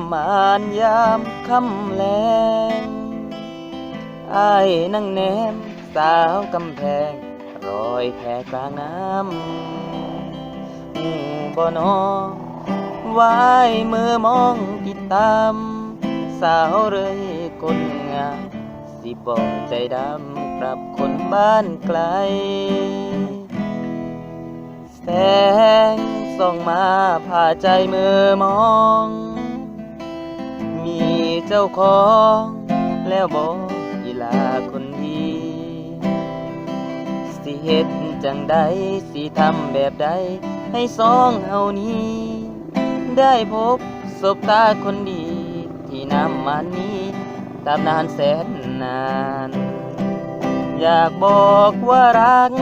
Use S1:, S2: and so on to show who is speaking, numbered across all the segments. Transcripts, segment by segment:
S1: ำมานยามคำแลงไอายนั่งแนมสาวกำแพง รอยแผลกลางน้ำหูบ่นอวายมือมองติดตาม สาวเลยคนงามสิบอกใจดำกลับคนบ้านไกล แสงส่องมาผ่าใจมือมอง จ้าของ แล้วบอกอีลาคนดี สิเฮ็ดจังใดสิทำแบบใด ให้สองเฮานี้ ได้พบสบตาคนดี ที่นำมันนี้ตามนานแสนนาน อยากบอกว่ารัก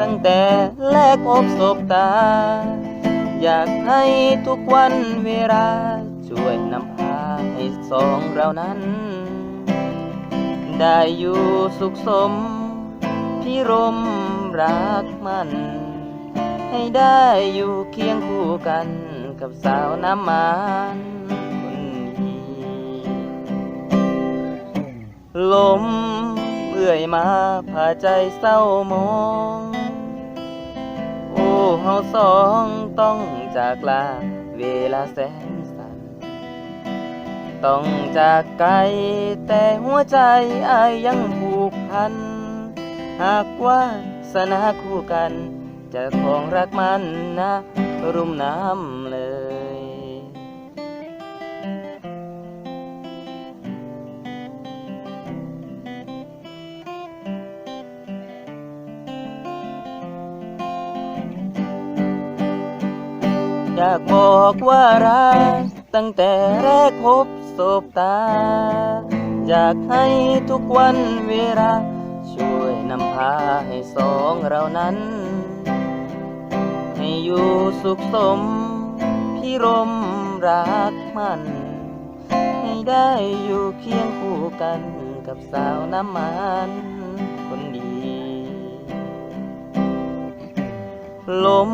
S1: ตั้งแต่แรกพบสบตา อยากให้ทุกวันเวลาช่วยนำ ให้สองเรานั้น ได้อยู่สุขสม พิรมรักมัน ให้ได้อยู่เคียงคู่กันกับสาวน้ำมันคนนี้ลมเอื่อยมาพาใจเศร้ามองโอ้เฮาสองต้องจากลาเวลาแสนสั้น ต้องจากไกล แต่หัวใจอายยังผูกพัน หากว่าสนาคู่กัน จะของรักมันนะ รุ่มน้ำเลยอยากบอกว่ารักตั้งแต่แรกพบ สบตา อยากให้ทุกวันเวลา ช่วยนำพาให้สองเรานั้น ให้อยู่สุขสม พิรมรักมัน ให้ได้อยู่เคียงคู่กันกับสาวน้ำมันคนดี ลม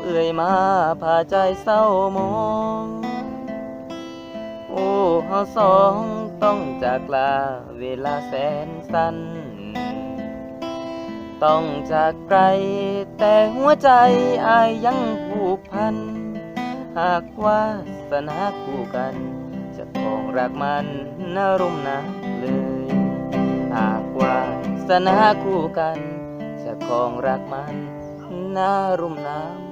S1: เอื่อยมาพาใจเศร้ามอง โอ้เฮาสองต้องจากลาเวลาแสนสั้น ต้องจากไกล แต่หัวใจอายยังผูกพัน หากว่าสนาคู่กัน จะคงรักมันน่ารุ่มน้ำเลย หากว่าสนาคู่กัน จะคงรักมันน่ารุ่มน้ำ